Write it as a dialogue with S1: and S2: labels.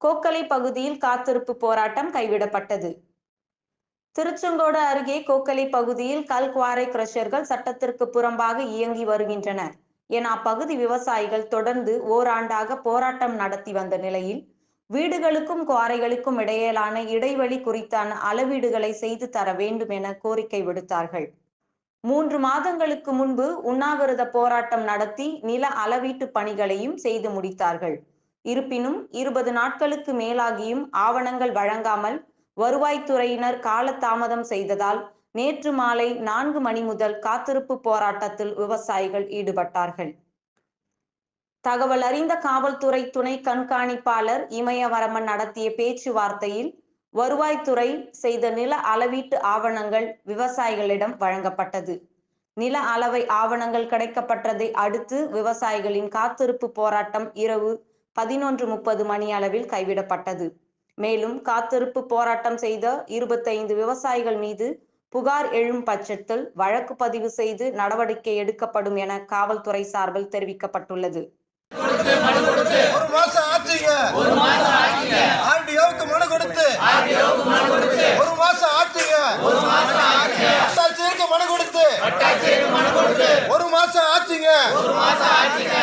S1: பகுதியில் காத்திருப்பு போராட்டம் கைவிடப்பட்டது. திருச்செங்கோடு அருகே கோக்கலை பகுதியில் கல்குவாரை கிரஷர்கள் சட்டத்திற்கு புறம்பாக இயங்கி வருகின்றனர். என அப்பகுதி விவசாயிகள் தொடர்ந்து ஓராண்டாக போராட்டம் நடத்தி வந்த நிலையில் வீடுகளுக்கும் குவாரைகளுக்கும் இடையிலான இடைவெளி குறித்தான அளவீடுகளை செய்து தர வேண்டும் என கோரிக்கை விடுத்தார்கள். மூன்று மாதங்களுக்கு முன்பு உண்ணாவிரத போராட்டம் நடத்தி நில அளவீட்டு பணிகளையும் செய்து முடித்தார்கள். இருப்பினும் இருபது நாட்களுக்கு மேலாகியும் ஆவணங்கள் வழங்காமல் வருவாய்த்துறையினர் காலதாமதம் செய்ததால் நேற்று மாலை நான்கு மணி முதல் காத்திருப்பு போராட்டத்தில் விவசாயிகள் ஈடுபட்டார்கள். தகவல் அறிந்த காவல்துறை துணை கண்காணிப்பாளர் இமயவரமன் நடத்திய பேச்சுவார்த்தையில் வருவாய்த்துறை செய்த நில அளவீட்டு ஆவணங்கள் விவசாயிகளிடம் வழங்கப்பட்டது. நில அளவை ஆவணங்கள் கிடைக்கப்பட்டதை அடுத்து விவசாயிகளின் காத்திருப்பு போராட்டம் இரவு பதினொன்று முப்பது மணி அளவில் கைவிடப்பட்டது. மேலும் காத்திருப்பு போராட்டம் செய்த இருபத்தைந்து விவசாயிகள் மீது புகார் எழும் பட்சத்தில் வழக்கு பதிவு செய்து நடவடிக்கை எடுக்கப்படும் என காவல்துறை சார்பில் தெரிவிக்கப்பட்டுள்ளது.
S2: ஒரு மாசம் ஆச்சுங்க.